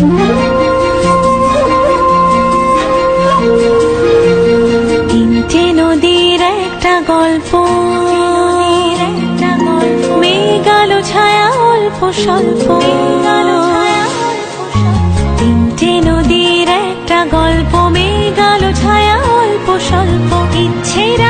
তিনটে নদীর একটা গল্প। মেঘালো ছায়া অল্প স্বল্প। তিনটে নদীর একটা গল্প। মেঘালো ছায়া অল্প স্বল্প। ইচ্ছেরা